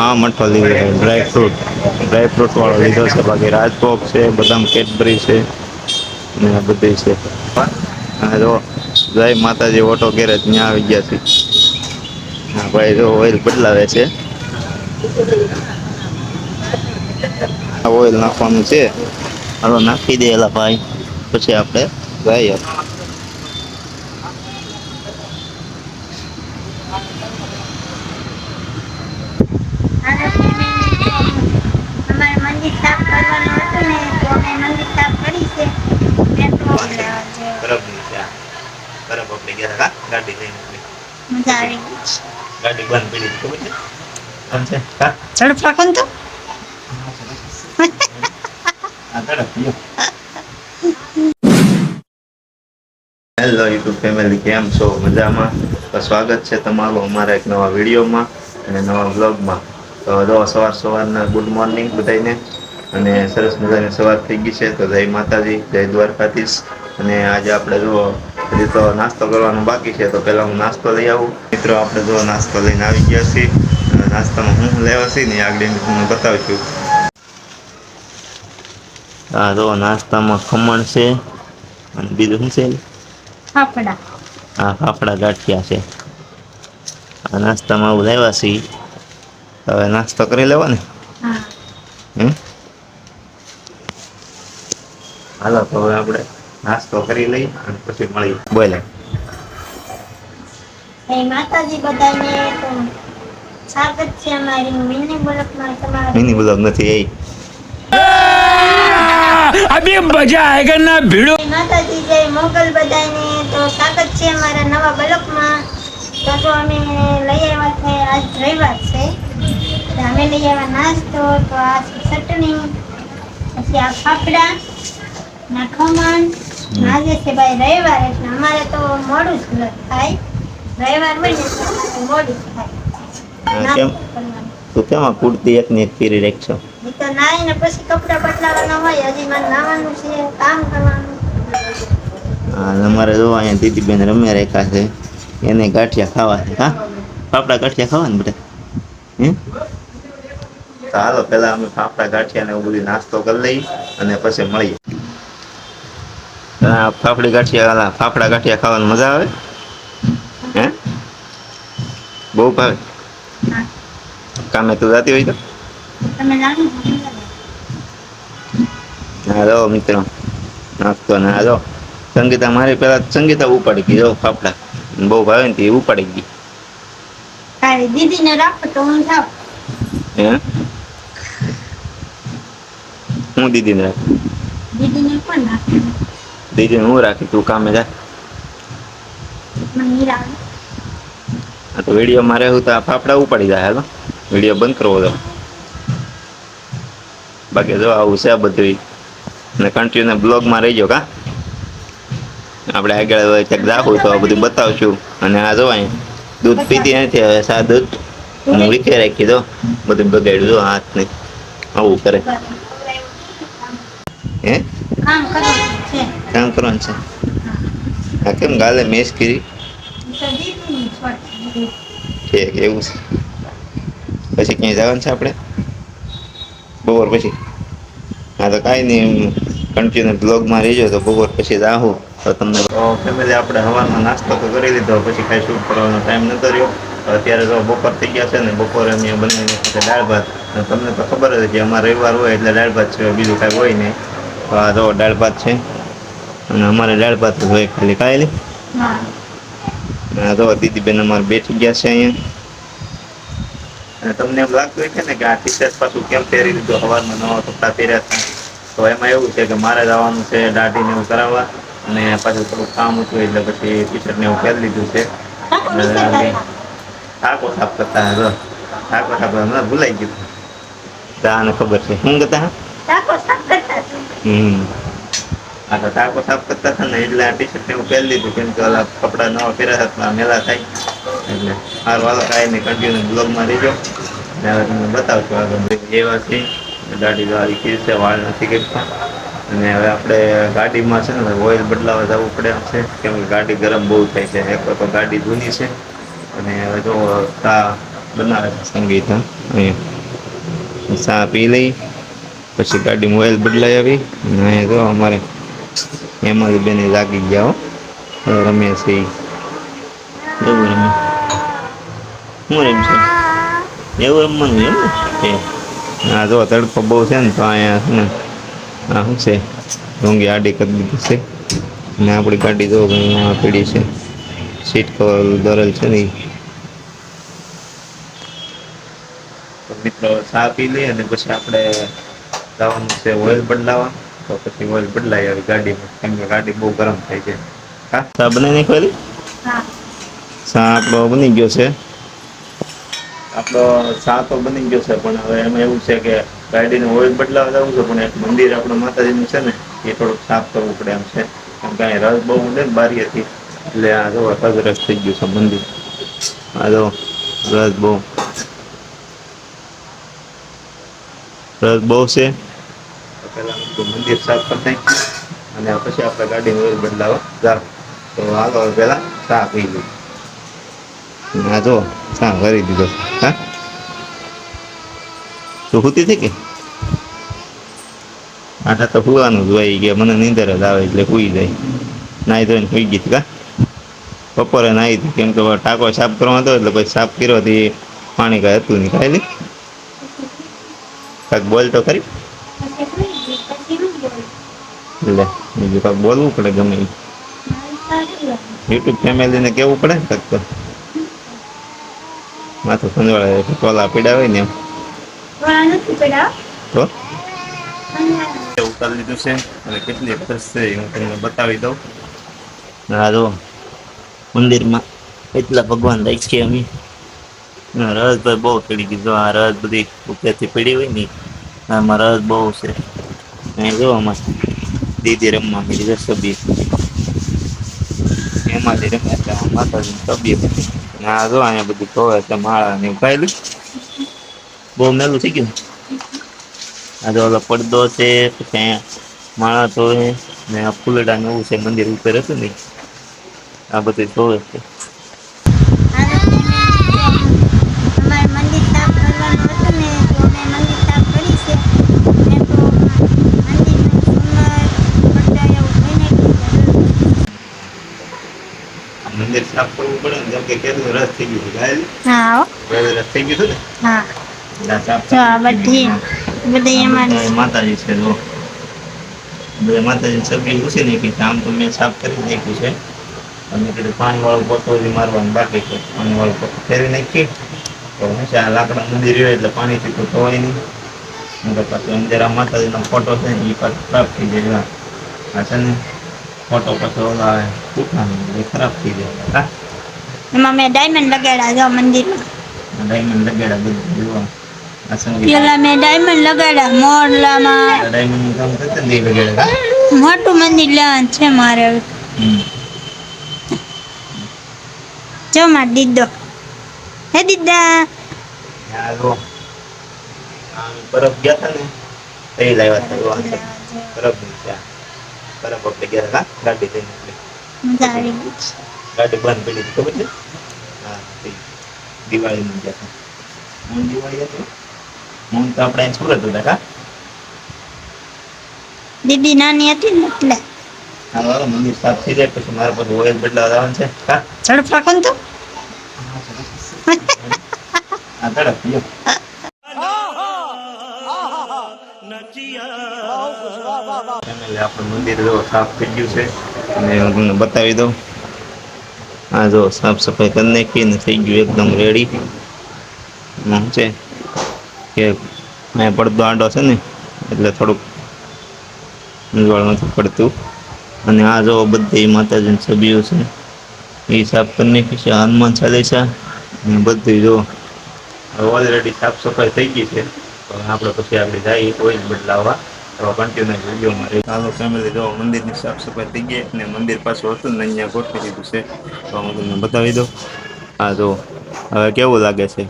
હા મઠો લીધો છે ડ્રાય ફ્રૂટ ડ્રાય ફ્રૂટ વાળો લીધો છે. બાકી રાજભોગ છે, બદામ કેડબરી છે ને આ બધી છે. હા જો જય માતાજી ઓટો ગેરેજ ત્યાં આવી ગયા છે. હા ભાઈ જો ઓઇલ બદલાવે છે. ઓઇલ નાખવાનું છે. હાલો, નાખી દે એલા ભાઈ. પછી આપણે જઈએ અમારે મંદિર સાફ કરવાનું હતું ને તો અમે મંદિર સાફ કરી છે પેટ્રોલ લેવા જે બરાબર છે આ. બરાબર આપણે ગયા હતા ગાડી લઈને મજા આવી ગાડી બંધ પડી ખબર છે આમ છે કા તો. હેલો યુટ્યુબ ફેમિલી કેમ છો મજામાં તો સ્વાગત છે તમારું અમારા એક નવા વિડીયોમાં અને નવા વ્લોગમાં તો જો સવાર સવારના ગુડ મોર્નિંગ બધાને અને સરસ મજાની સવાર થઈ ગઈ છે તો જય માતાજી જય દ્વારકાધીશ અને આજે આપણે જો હજી તો નાસ્તો કરવાનો બાકી છે તો પહેલાં હું નાસ્તો લઈ આવું. મિત્રો આપણે જો નાસ્તો લઈને આવી ગયા છીએ. નાસ્તામાં હું લેવા છીએ ને આગળ તમને બતાવું છું. હા જો નાસ્તામાં ખમણ છે અને બીજું શું છે? ફાફડા. આ ફાફડા ગાંઠિયા છે. આ નાસ્તામાં આવું લાવ્યા છીએ હવે નાસ્તો કરી લેવો ને હાલો તો હવે આપણે નાસ્તો કરી લઈ અને પછી મળી. બોલે. માતાજી બધાને છે અમારી નથી એ. અભી મજા આયેગા ના ભીડો? માતાજી જય મોગલ બધાને તો સ્વાગત છે અમારા નવા બ્લોગમાં તો તો અમે લઈ આવ્યા છે આજ રવિવાર છે. અમે લઈ આવ્યા નાસ્તો તો આ ચટણી પછી આ ફાફડા ના ખમણ આજે છે ભાઈ રવિવાર એટલે અમારે તો મોડું જ થાય. રવિવાર હોય ને મોડું જ થાય. કેમ? તું કેમાં કુર્તી એકની એક પહેરી રાખશો એ તો નાઈને પછી કપડાં બદલાવાના હોય હજી મારે નાવાનું છે કામ કરવાનું. હા અમારે જો અહીંયા દીદીબેન રમ્યા રેખા છે. એને ગાંઠિયા ખાવા છે હા? ફાફડા ગાંઠિયા ખાવા ને બધા? હે તો હાલો પહેલા અમે ફાફડા ગાંઠિયા ને એવું બધું નાસ્તો કરી લઈએ અને પછી મળીએ. ફાફડી ગાંઠિયા હાલા ફાફડા ગાંઠિયા ખાવાની મજા આવે હે બહુ ભાવે હા. કામે તું જાતી હોય તો તમે જાણો છો? હા જો મિત્રો. નાસ્તો ને હા જો સંગીતા મારી પેલા સંગીતા ઉપાડી ગઈ જો ફાફડા. બહુ ભાવે ને તે ઉપાડી ગઈ. તારી દીદીને રાખો તો હું થાવ હે? હું દીદીને રાખી? દીદીને પણ રાખો? દીદીને હું રાખી તું કામે જા. આ તો વિડીયોમાં રહેવું તો આ ફાફડા ઉપાડી જાય હાલો. વીડિયો બંધ કરવો તો. બાકી જો આવું છે આ બધું ને કન્ટિન્યુ બ્લોગમાં રહીજો કા? આપણે આગળ ક્યાંક જાવું તો આ બધું બતાવશું. અને આ જો અહીંયા દૂધ પીતી નથી હવે સા દૂધ? હું વીખે રાખી દો. બધું બગાડ્યું જો હાથને. આવું કરે. હે? કામ કરવાનું છે. કામ કરવાનું છે. આ કેમ ગાલે મેસ કરી? તો. ઠીક એવું છે. પછી ક્યાંય જવાનું છે આપણે? બપોર પછી? હા તો કાંઈ નહીં કન્ટિન્યુ બ્લોગમાં રહીજો તો બપોર પછી રાહુ તો તમને ફેમિલી આપણે હવામાં નાસ્તો તો કરી લીધો પછી કાંઈ શૂટ કરવાનો ટાઈમ નતો રહ્યો. અત્યારે તો બપોર થઈ ગયા છે ને બપોરે અમે બનાવીને દાળ ભાત. તમને તો ખબર જ છે કે અમારે રવિવાર હોય એટલે દાળ ભાત છે બીજું કાંઈ હોય નહીં. તો આ જો દાળ ભાત છે. અને અમારે દાળ ભાત જોઈએ ખાલી હા આ તો દીદીબેન અમારે બેઠી ગયા છે અહીંયા. અને તમને એમ લાગતું હોય છે ને કે આ ટીશર્ટ પાછું કેમ પહેરી લીધું? સવારમાં નવા કપડાં પહેર્યા હતા. તો એમાં એવું છે કે મારે જવાનું છે દાઢીને એવું કરાવવા. અને પાછું થોડું કામ હતું એટલે પછી ટીશર્ટને એવું પહેરી લીધું છે. ટાકો સાફ કરતા હતા ટાકો સાફ ભૂલાઈ ગયું. તાને ખબર છે. શું કરતા હા કાકો સાફ કરતા હતા. હમ. આ તો ટાકો સાફ કરતા હતા ને, એટલે આ ટી શર્ટ હું પહેરી લીધું, કેમ કે ઓલા કપડાં નવા પહેર્યા હતા મેલા થાય. એટલે હારું વાલો કાંઈ કન્ટિન્યુ બ્લોગમાં રહીજો. ને હવે તમને બતાવશો આગળ એવા છે. દાઢી વાળી છે, વાળ નથી કરતા અને હવે આપણે ગાડીમાં છે ને ઓઇલ બદલાવા જવું પડે એમ છે, કેમ કે ગાડી ગરમ બહુ થાય છે. એક તો ગાડી જૂની છે, અને હવે જો ચા બનાવે છે સંગીત. અહીંયા ચા પી લઈ. પછી ગાડી મોબાઈલ બદલાઈ આવી. અહીંયા જો અમારે એમાં બેને લાગી ગયા હો. રમ્યા છે. એવું રમે. શું રમ છે એવું રમવાનું એમ ને? હા જો તડકો બહુ છે ને તો અહીંયા છે ને, આ શું છે? ડોંગી આડી કરી દીધી છે. ને આપણી ગાડી જો અહીંયા પીડી છે. સીટ કવર દરેલ છે ને. મિત્રો ચા પી લઈએ અને પછી આપણે જવાનું છે ઓઇલ બદલાવા તો પછી ઓઇલ બદલાઈ આવી ગાડીમાં. કેમ કે ગાડી બહુ ગરમ થઈ છે. હા? ચા બનાવી નાખવાની હા. ચા આપણો બની ગયો છે. આપણો ચા તો બની ગયો છે પણ હવે એમાં એવું છે કે ગાડીને ઓઇલ બદલાવા જવું છે પણ એક મંદિર આપણે માતાજીનું છે ને એ થોડુંક સાફ કરવું પડે એમ છે. કેમ કે અહીં રસ બહુ ઊંડે ને બારી હતી એટલે આ જો રસ થઈ ગયું છે મંદિર. આ જો રસ બહુ. રસ બહુ છે. તો મંદિર સાફ કરી નાખીએ અને પછી આપણે ગાડીને ઓઇલ બદલાવા. જાવ તો હાલો, હવે પહેલાં ચા પી લઈએ. હા જો ચા કરી દીધો. હા? શું હુતી હતી કે આઠા તો હુવાનું જ હોય ગયા મને નીંદર જ આવે એટલે હુઈ જાય. નાહી ધોઈને સુઈ ગઈ કા? બપોરે નાહી હતી, કેમ કે ટાંકો સાફ કરવાનો હતો એટલે પછી સાફ કર્યો હતી પાણી કાંઈ હતું નહીં. ખાઈ કાંઈક બોલ તો ખરી પછી સુઈ ગઈ પછી હું બોલું એટલે બીજું કાંઈક બોલવું પડે ગમે એ યુટ્યુબ ફેમિલીને કેવું પડે ને કાંઈક તો? માથું સંજવાળે ટોલા પીડા હોય ને એમ. તો? ઉતારી લીધું છે અને કેટલી ખર્ચ છે હું તમને બતાવી દઉં. હા જો. મંદિરમાં એટલા ભગવાન રાખીએ અમે. હા, રસ ભાઈ બહુ પીડી કીધું આ રસ બધી ઉપરથી પીડી હોય ને આમાં રસ બહુ છે. જો આમાં. દીદી રમવા મળી છે સબી એમાંથી રમે આમાં માતાજીની સબી આ જો અહીંયા બધું ધોવે છે માળા ને ખાયેલું. બહુ મેલું થઈ ગયું આ જો ઓલો પડદો છે, પછી માળા ધોવે ને ફૂલડા ને એવું છે, મંદિર ઉપર હતું ને. આ બધું ધોવે છે અમારે મંદિર સાફ કરવાનું હતું ને તો અમે મંદિર સાફ કરી છે ને તો મંદિરનું સુંદર બધા એવું થઈ નાખ્યું આ મંદિર સાફ કરવું પડે ને જેમ કે કેટલું રસ થઈ ગયું છે. હા રસ થઈ ગયું હતું હા. ને આ સાફ જો આ બધી બધી એમાં માતાજી છે જો. બધા માતાજી સબી ઘૂસી નાખી છે આમ તો મેં સાફ કરી નાખ્યું છે. અને કીધું પાણી વાળું પોતો મારવાનું બાકી છે. પાણી વાળું પોતો ફેરવી નાખી તો હંમેશા આ લાકડા મંદિર હોય એટલે પાણીથી તો ધોવાય નહીં. પાછું માતાજી માતાજીનો ફોટો છે ને એ પાછો સાફ થઈ જાય આ છે ને ફોટો પછી ઓલા એટલે ખરાબ થઈ જાય. એમાં મેં ડાયમંડ લગાડ્યા જો મંદિરમાં. ડાયમંડ લગાડ્યા બધું જોવા પેલા મેં ડાયમંડ લગાડ્યા મોરલામાં. ડાયમંડનું કામ કરતા ને લગાડ્યા મોટું મંદિર લેવાનું છે મારે જો માર દીદો. હે દીદા. બરફ ગયા હતા ને તે લાવ્યા હતા જો આ છે. બરફ. ની. બરફ આપણે ગયા હતા હા? ગાડી લઈને ગઈ ગાડી બંધ પડી હતી ખબર છે હા દિવાળીમાં ગયા હતા હું દિવાળી હતી હું તો આપણે સુરત હતા કા દીદી નાની હતી ને એટલે હા મંદિર સાફ થઈ જાય પછી મારા પાસે ઓઇલ બદલાવા જવાનું છે હા ઝડપા કોણ તો આ તરફ લ્યો. Family આપણું મંદિર જો સાફ થઈ ગયું છે. અને હું તમને બતાવી દઉં. આ જો સાફ સફાઈ કરી નાખી ને થઈ ગયું એકદમ રેડી છે કે અહીંયા પડદો આંડો છે ને, એટલે થોડુંક મૂંઝવણ નથી પડતું. અને આ જો બધી માતાજીની છબીઓ છે, એ સાફ કરી નાખી છે, હનુમાન ચાલીસા. અને બધું જો ઓલરેડી સાફ સફાઈ થઈ ગઈ છે. આપણે પછી આપણે જઈએ ઓઇલ બદલાવવા ફેમિલી જો મંદિરની સાફ સફાઈ થઈ ગઈ અને મંદિર પાછું હતું ને અહીંયા ગોઠવી દીધું છે. તો હું તમને બતાવી દઉં. હા જો, હવે કેવું લાગે છે?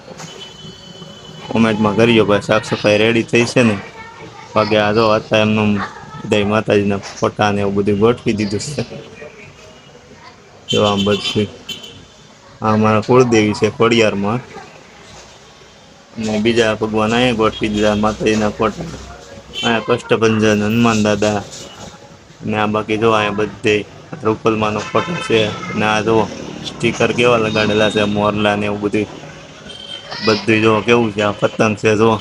કોમેન્ટમાં કરજો ભાઈ સાફ સફાઈ રેડી થઈ છે ને? વાગે આ જો હતા એમનું બધા માતાજીના ફોટા ને એવું બધું ગોઠવી દીધું છે. જો આમ બધું. આ મારા કુળદેવી છે ખોડિયારમાં. ને બીજા ભગવાન અહીંયા ગોઠવી દીધા માતાજીના ફોટા. અહીંયા કષ્ટભંજન, હનુમાન દાદા ને આ બાકી જો અહીંયા બધે રૂપલમાંનો ફોટો છે ને આ જો સ્ટીકર કેવા લગાડેલા છે, મોરલા ને એવું બધું. બધું જો કેવું છે, આ પતંગ છે જો.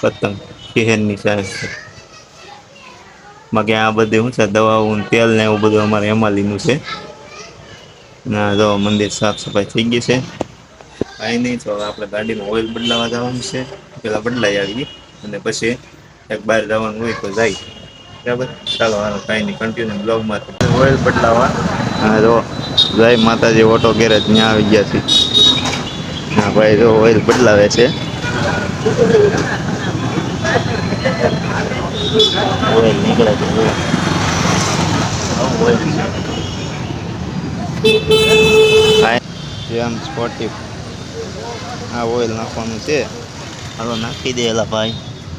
પતંગ શહેરની સાહેબ છે. બાકી આ બધી શું છે, દવાઓ તેલ ને એવું બધું અમારે હેમાલીનું છે. ના જો મંદિર સાફ સફાઈ થઈ ગઈ છે. કાંઈ નહીં, તો આપણે ગાડીમાં ઓઇલ બદલાવા જવાનું છે. પેલા બદલાઈ આવી અને પછી બહાર જવાનું હોય તો જાય. બરાબર? ચાલો, હાલો, કાંઈ નહીં કન્ટિન્યુ બ્લોગમાં ઓઇલ બદલાવા. હા, જો, જય માતાજી, ઓટો ગેરેજ, ત્યાં આવી ગયા છે હા, ભાઈ, જો ઓઇલ બદલાવે છે. ઓઇલ નીકળે છે જેમ સ્પોર્ટિવ આ ઓઇલ નાખવાનું છે. હાલો, નાખી દે એલા ભાઈ.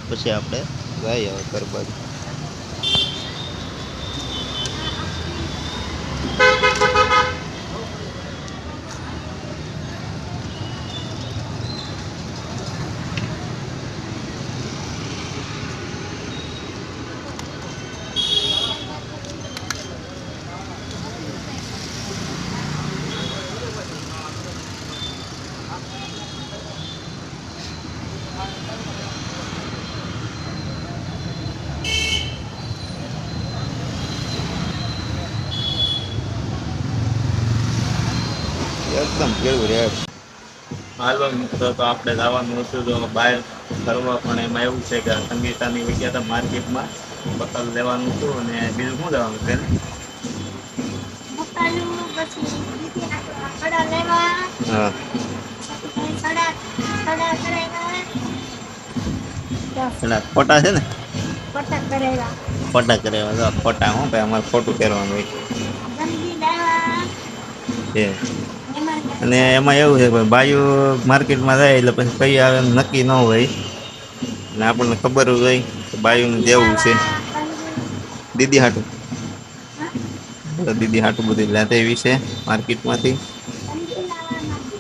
પછી આપણે જઈએ હવે ઘર બાજુ એકદમ કેવું રે હાલો મિત્રો તો આપણે જવાનું હતું તો બહાર ફરવા પણ એમાં એવું છે કે સંગીતાની હતા માર્કેટમાં બકલ લેવાનું હતું અને બીજું શું લેવાનું હા. પેલા ફોટા છે ને? પટા કરાવ્યા. ખોટા કરાવ્યા. તો ખોટા ભાઈ અમારે ફોટો પહેરવાનું હોય. અને એમાં એવું છે બાયુ માર્કેટમાં જાય એટલે પછી કઈ આવે નક્કી ન હોય. અને આપણને ખબર હોય કે બાયુને દેવું છે. દીદી હાટું. દીદી હાટું બધું લેતા એવી છે માર્કેટમાંથી.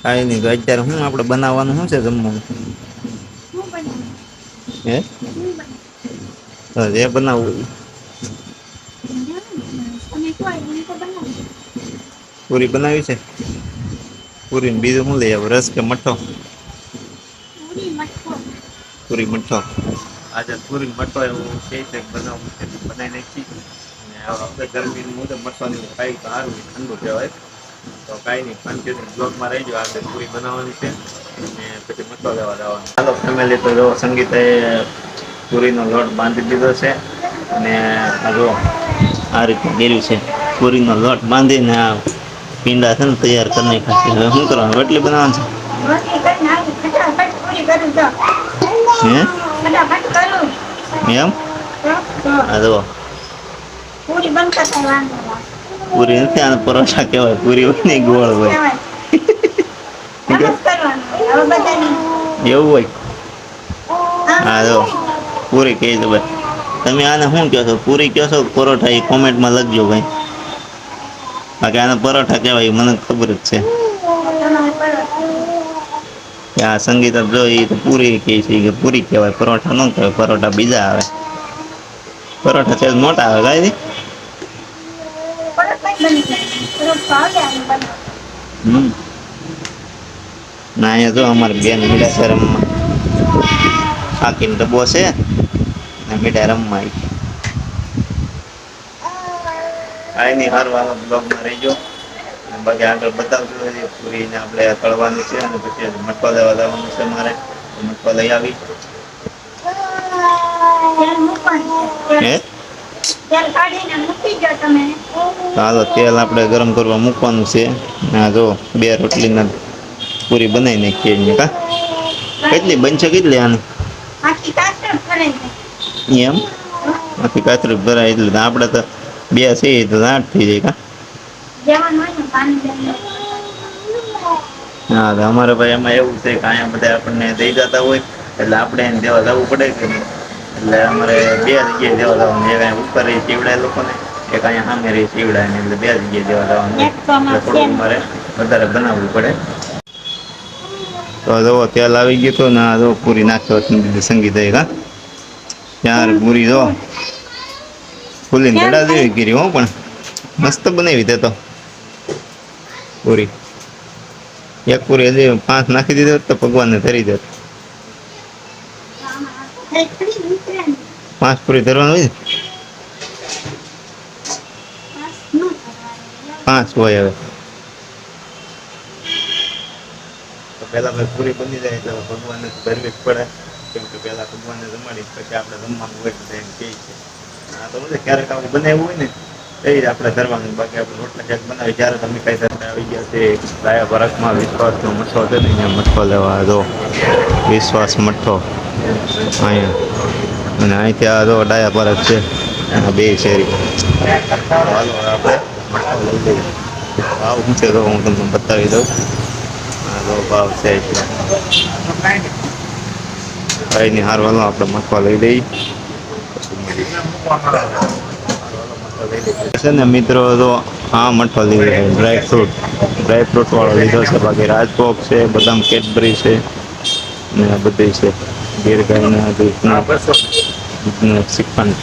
કાંઈ નહીં તો અત્યારે શું આપણે બનાવવાનું શું છે જમવાનું? હે? તો એ બનાવવું. પૂરી બનાવી છે? પૂરી ને બીજું શું લઈ આવું રસ કે મઠો? પૂરી મટકો પૂરી મઠો. આજે પૂરી મઠો એવું છે છે બનાવવું છે બનાવી નાખી અને આપણે ગરમી મુજબ મઠવાની ખાઈ તો સારું ઠંડુ કહેવાય. તો કાંઈ નહીં કન્ટિન્યુ બ્લોગમાં રહેજો આપણે પૂરી બનાવવાની છે. અને પછી મઠો લેવા જવાનું. ચાલો ફેમિલી તો જો સંગીતે પૂરીનો લોટ બાંધી દીધો છે. અને આ જો આ રીતે કર્યું છે. પૂરીનો લોટ બાંધીને પીંડા છે ને તૈયાર કરી નાખ્યા હવે શું કરવાનું? રોટલી બનાવવાની છે? એમ? આ ના પૂરી નથી આને પરોઠા કહેવાય. પૂરી હોય ને ગોળ હોય. એવું હોય? હા જો પૂરી કહી દો ભાઈ તમે આને શું કહો છો? પૂરી કહો છો પરોઠા એ કોમેન્ટમાં લખજો ભાઈ. બાકી આના પરોઠા કહેવાય, મને ખબર જ છે. આ સંગીત જો એ તો પૂરી કહે છે કે પૂરી કહેવાય, પરોઠા ન કહેવાય, પરોઠા બીજા આવે. પરોઠા છે મોટા આવે. હમ. ના, અહીંયા જો અમારે બેન મીઠા છે રમવા હાકીને ડબ્બો છે. મીઠા રમવા આવી. કાંઈ નહીં હારું હાલો બ્લોગમાં રહીજો. અને બાકી આગળ બતાવજો પૂરીને આપણે તળવાની છે અને પછી મટકો લેવા જવાનું છે મારે. તો મટકો લઈ આવી. હે? હાલો તેલ આપણે ગરમ કરવા મૂકવાનું છે. હા જો બે રોટલીના પૂરી બનાવી નાખીએ કા કેટલી? બનશે કેટલી આની. એમ? આખી કાતરી ભરાય એટલે તો આપણે તો બે છે તો આઠ થઈ જાય કા. હા તો અમારે ભાઈ એમાં એવું છે કે અહીંયા બધા આપણને દઈ જતા હોય એટલે આપણે એને દેવા જવું પડે કે એટલે અમારે બે જગ્યાએ દેવા જવાનું. એક અહીંયા ઉપર રહી ચીવડાય લોકોને એક અહીંયા સામે રહી ચીવડાય ને એટલે બે જગ્યાએ દેવા જવાનું. એટલે થોડું અમારે વધારે બનાવવું પડે. તો જો તેલ આવી ગયું તો ના જો પૂરી નાખ્યો સંગીત હા? ચાર પૂરી જો ફૂલીને ગડા જેવી ગીરી હો પણ મસ્ત બનાવી દે તો. પૂરી. એક પૂરી હજી પાંચ નાખી દીધો તો ભગવાનને ધરી દે પાંચ પૂરી ધરવાનું હોય પાંચ હોય હવે. તો પહેલા ભાઈ પૂરી બની જાય એટલે ભગવાનને ધરવી જ પડે. કેમ કે પહેલા ભગવાનને જમાડી પછી આપણે જમવાનું હોય એમ કહે છે આ તો ક્યારેક આવું બનાવ્યું હોય ને, એ જ આપણે ધરવાનું બાકી આપણે રોટલા ક્યાંક બનાવી જ્યારે તમે કઈ સાથે આવી ગયા છે રાયા વિશ્વાસ વિશ્વાસનો મઠો છે ને, અહીંયા મઠો લેવા દો વિશ્વાસ મઠો. અહીંયા. અને અહીંથી આ જો ડાયા પરત છે બે શેરી. હાલો આપણે મઠો લઈ લઈએ. ભાવ શું છે તો હું તમને બતાવી દઉં. તો ભાવ છે એટલે. હાર વાલો આપણે મઠો લઈ લઈ છે ને મિત્રો, તો આ મઠો લીધો ડ્રાય ફ્રૂટ ડ્રાય વાળો લીધો છે, બાકી રાજભોગ છે, બદામ કેડબરી છે, ને આ બધી છે. ગીર ગાયના દૂધના શ્રીખંડ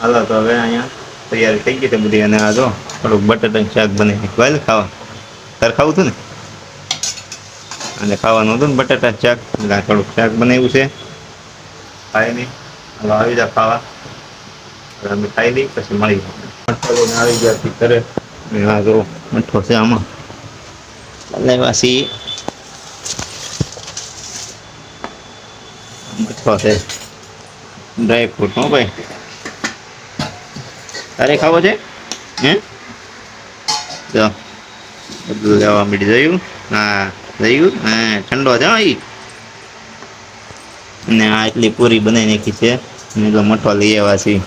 હાલો, તો હવે અહીંયા તૈયારી થઈ ગઈ છે બધી, અને આ જો થોડુંક બટાટાનું શાક બને વાયલ ખાવા. તારે ખાવું હતું ને? અને ખાવાનું હતું ને બટાટા શાક એટલે થોડુંક શાક બનાવ્યું છે. ખાઈ નહીં. હાલો, આવી જા ખાવા. અમે ખાઈ લઈ પછી મળી મઠો આવી ગયા ઘરે. અને આ જો મઠો છે આમાં. લાવ્યા છીએ મઠો છે. ડ્રાય ફ્રૂટ હો ભાઈ. તારે ખાવો છે? હે? જો, બધું લેવા મળી જયું હા. જયું હા, ઠંડો છે, હો ઈ. ને આ એટલી પૂરી બનાવી નાખી છે. તો મઠો લઈ આવ્યા છીએ.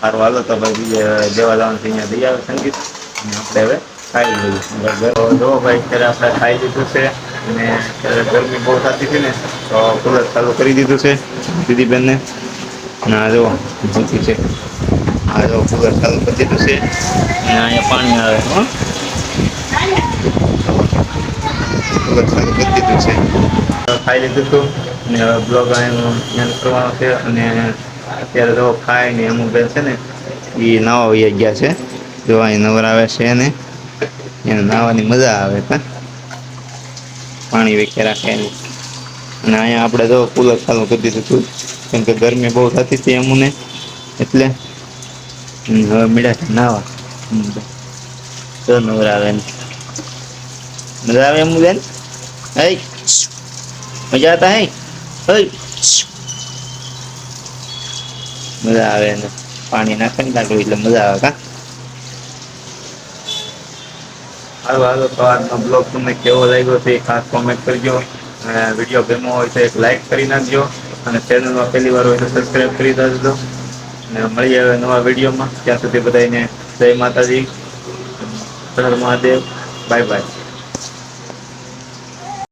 સારું, હાલો તો ભાઈ બીજે દેવા છે અહીંયા લઈ આવે સંગીત. અને આપણે હવે ખાઈ લીધું જો ભાઈ અત્યારે આપણે ખાઈ લીધું છે અને અત્યારે ગરમી બહુ થતી હતી ને, તો કુલર ચાલુ કરી દીધું છે દીદીબેનને. અને આ જો મૂકી છે. આ જો કુલર ચાલુ કરી દીધું છે. અને અહીંયા પાણી આવે, હો. ખાઈ લીધું હતું અને બ્લોગ અહીંયા કરવાનો છે અને અત્યારે તો ખાય ને અમુક બેન છે ને, એ નવા વહી ગયા છે. જો અહીં નવરાવે છે ને એને નાહવાની મજા આવે પાણી વેખે રાખે અને અહીંયા આપણે તો કુલર ચાલુ કરી દીધું હતું. કેમ કે ગરમી બહુ થતી હતી અમુને, એટલે હવે મળ્યા છે નાવા. તો નવરાવે ને મજા આવે એમ બેન? હઈ મજા આતા હે હઈ મજા આવે ને પાણી નાખે ને લાગુ એટલે મજા આવે કા હાલો હાલો તો આજનો બ્લોગ તમને કેવો લાગ્યો છે ખાસ કોમેન્ટ કરજો અને વીડિયો ગમ્યો હોય તો એક લાઈક કરી નાખજો અને ચેનલમાં પહેલી વાર હોય તો સબસ્ક્રાઈબ કરી દેજો અને મળીએ હવે નવા વિડીયોમાં ત્યાં સુધી બધાને જય માતાજી હર મહાદેવ બાય બાય